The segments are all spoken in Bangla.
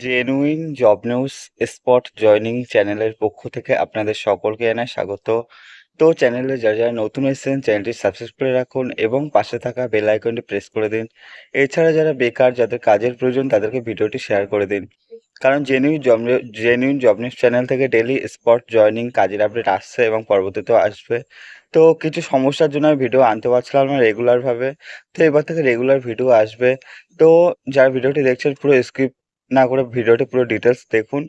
Genuine job news spot joining চ্যানেলের পক্ষ থেকে আপনাদের সকলকে এনে স্বাগত। তো চ্যানেলে যারা যারা নতুন এসেছেন, চ্যানেলটি সাবস্ক্রাইব করে রাখুন এবং পাশে থাকা বেল আইকনটি প্রেস করে দিন। এছাড়া যারা বেকার, যাদের কাজের প্রয়োজন, তাদেরকে ভিডিওটি শেয়ার করে দিন। কারণ genuine job genuine job news channel থেকে ডেলি স্পট জয়নিং কাজের আপডেট আসছে এবং পরবর্তীতেও আসবে। তো কিছু সমস্যার জন্য আমি ভিডিও আনতে পারছিলাম না রেগুলারভাবে তো এবার থেকে রেগুলার ভিডিও আসবে। তো যারা ভিডিওটি দেখছেন, পুরো স্কিপ না করে ভিডিওটি পুরো ডিটেলস দেখুন।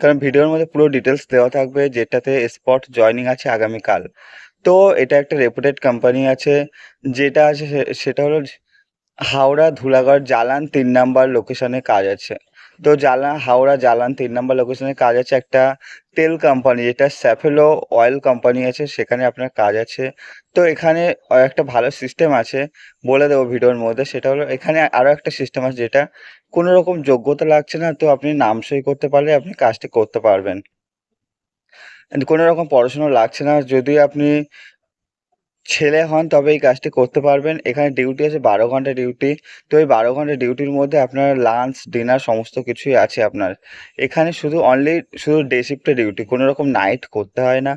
কারণ ভিডিওর মধ্যে পুরো ডিটেলস দেওয়া থাকবে, যেটাতে স্পট জয়নিং আছে আগামীকাল। তো এটা একটা রেপুটেড কোম্পানি আছে, যেটা আছে সেটা হলো হাওড়া, ধুলাগড়, জালান তিন নাম্বার লোকেশনে কাজ আছে। তো জালান হাওড়া জালান তিন নাম্বার লোকেশনে কাজ আছে একটা তেল কোম্পানি যেটা স্যাফেলো অয়েল কোম্পানি আছে, সেখানে আপনার কাজ আছে। তো এখানে একটা ভালো সিস্টেম আছে, বলে দেবো ভিডিওর মধ্যে, সেটা হলো এখানে আরও একটা সিস্টেম আছে যেটা কোনো রকম যোগ্যতা লাগছে না, তো আপনি নাম সই করতে পারলে আপনি কাজটি করতে পারবেন। কোনো রকম পড়াশুনো লাগছে না যদি আপনি ছেলে হন তবে এই কাজটি করতে পারবেন। এখানে ডিউটি আছে বারো ঘণ্টা ডিউটি তো এই বারো ঘণ্টা ডিউটির মধ্যে আপনার লাঞ্চ ডিনার সমস্ত কিছুই আছে আপনার। এখানে শুধু অনলি শুধু ডে শিফটে ডিউটি কোনো রকম নাইট করতে হয় না।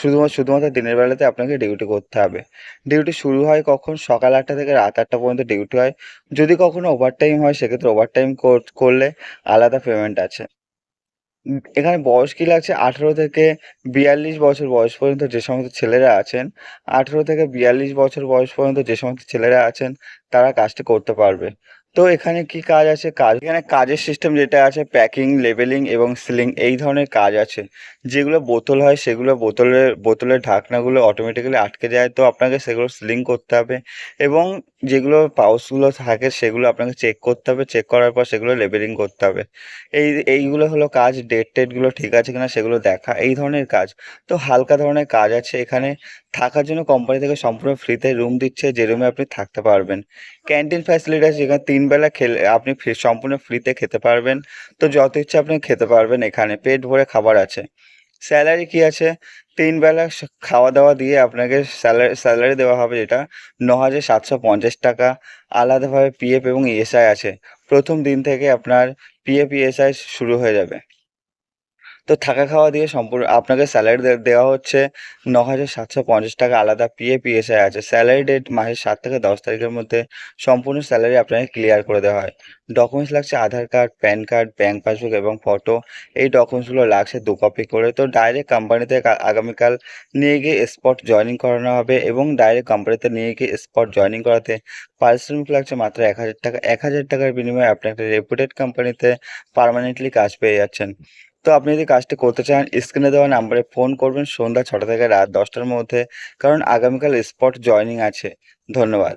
শুধুমাত্র শুধুমাত্র দিনের বেলাতে আপনাকে ডিউটি করতে হবে। ডিউটি শুরু হয় কখন? সকাল আটটা থেকে রাত আটটা পর্যন্ত ডিউটি হয়। যদি কখনো ওভারটাইম হয়, সেক্ষেত্রে ওভারটাইম করলে আলাদা পেমেন্ট আছে। এখানে বয়স কি লাগছে? আঠেরো থেকে বিয়াল্লিশ বছর বয়স পর্যন্ত যে সমস্ত ছেলেরা আছেন, আঠেরো থেকে বিয়াল্লিশ বছর বয়স পর্যন্ত যে সমস্ত ছেলেরা আছেন, তারা কাজটি করতে পারবে। তো এখানে কি কাজ আছে? কাজ এখানে কাজের সিস্টেম যেটা আছে প্যাকিং লেবেলিং এবং সিলিং এই ধরনের কাজ আছে। যেগুলো বোতল হয়, সেগুলো বোতলের বোতলের ঢাকনাগুলো অটোমেটিক্যালি আটকে যায়। তো আপনাকে সেগুলো সিলিং করতে হবে এবং যেগুলো পাউচগুলো থাকে সেগুলো আপনাকে চেক করতে হবে। চেক করার পর সেগুলো লেবেলিং করতে হবে। এই, এইগুলো হলো কাজ ডেট টেটগুলো ঠিক আছে কিনা সেগুলো দেখা। এই ধরনের কাজ। তো হালকা ধরনের কাজ আছে। এখানে থাকার জন্য কোম্পানি থেকে সম্পূর্ণ ফ্রিতে রুম দিচ্ছে। যে রুমে আপনি থাকতে পারবেন। ক্যান্টিন ফ্যাসিলিটি আছে যেখানে তিন বেলা খেলে, আপনি সম্পূর্ণ ফ্রিতে খেতে পারবেন। তো যত ইচ্ছা আপনি খেতে পারবেন এখানে। পেট ভরে খাবার আছে। স্যালারি কি আছে? তিন বেলা খাওয়া দাওয়া দিয়ে আপনাকে স্যালারি স্যালারি দেওয়া হবে যেটা ন হাজার সাতশো পঞ্চাশ টাকা। আলাদাভাবে পিএফ এবং ইএসআই আছে। প্রথম দিন থেকে আপনার পিএফ ইএসআই শুরু হয়ে যাবে। তো থাকা খাওয়া দিয়ে সম্পূর্ণ, আপনাকে স্যালারি দেওয়া হচ্ছে ন হাজার সাতশো পঞ্চাশ টাকা আলাদা পিএফ ইএসআই আছে। স্যালারি ডেট মাসের সাত থেকে দশ তারিখের মধ্যে সম্পূর্ণ স্যালারি আপনাকে ক্লিয়ার করে দেওয়া হয়। ডকুমেন্টস লাগছে Aadhaar card PAN card bank passbook এবং ফটো এই ডকুমেন্টসগুলো লাগছে দু কপি করে। তো ডাইরেক্ট কোম্পানিতে আগামীকাল নিয়ে গিয়ে স্পট জয়েনিং করানো হবে এবং ডাইরেক্ট কোম্পানিতে নিয়ে গিয়ে স্পট জয়েনিং করাতে পারিশ্রমিক লাগছে মাত্র এক হাজার টাকা। এক হাজার টাকার বিনিময়ে আপনি একটা রেপুটেড কোম্পানিতে পার্মানেন্টলি কাজ পেয়ে যাচ্ছেন। তো আপনি যদি কাজটি করতে চান স্ক্রিনে দেওয়া নাম্বারে ফোন করবেন সন্ধ্যা ছটা থেকে রাত দশটার মধ্যে। কারণ আগামীকাল স্পট জয়নিং আছে। ধন্যবাদ।